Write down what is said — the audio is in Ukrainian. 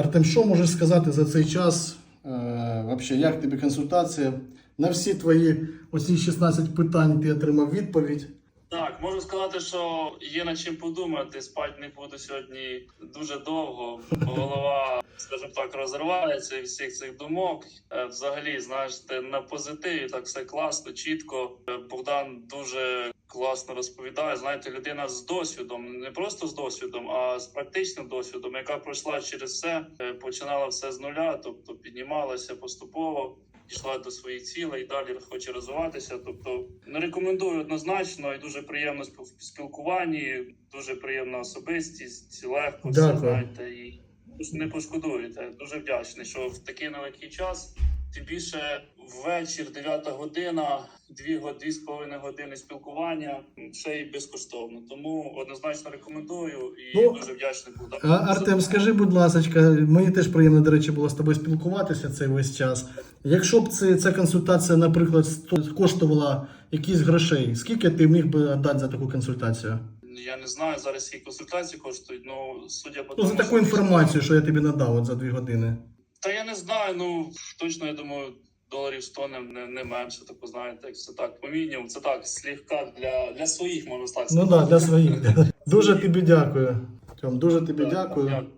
Артем, що можеш сказати за цей час? Е, Вообще, як тобі консультація? На всі твої оці 16 питань ти отримав відповідь. Так, можу сказати, що є над чим подумати. Спати не буду сьогодні дуже довго. Голова, скажімо так, розривається від всіх цих думок. Е, Взагалі, знаєш, ти на позитиві, так все класно, чітко. Е, Богдан дуже класно розповідає. Знаєте, людина з досвідом, не просто з досвідом, а з практичним досвідом, яка пройшла через все, е, починала все з нуля, тобто піднімалася поступово. Дійшла до своїх цілей, далі хоче розвиватися. Тобто не рекомендую однозначно і дуже приємно спіл- спілкуванні, дуже приємна особистість, легко все знаєте і не пошкодуєте. Дуже вдячний, що в такий нелегкий час. Тим більше ввечір, 9 година, дві го- дві з половиною години спілкування ще й безкоштовно. Тому однозначно рекомендую і Ну, дуже вдячний буду. Артем, скажи, будь ласка, мені теж приємно, до речі, було з тобою спілкуватися цей весь час. Якщо б це, ця консультація, наприклад, коштувала якісь грошей, скільки ти міг би дати за таку консультацію? Я не знаю зараз, які консультації коштують. Ну судя по Ну, за таку інформацію, що я тобі надав от за дві години. Та я не знаю. Ну точно я думаю, доларів 100 не, не, не менше. Таку знаєте, як все так. По мінімуму, це так слегка для, для своїх можна сказати. Ну так, да, для своїх. Дуже тобі дякую. Тьом, дуже тобі Так, дякую. дякую.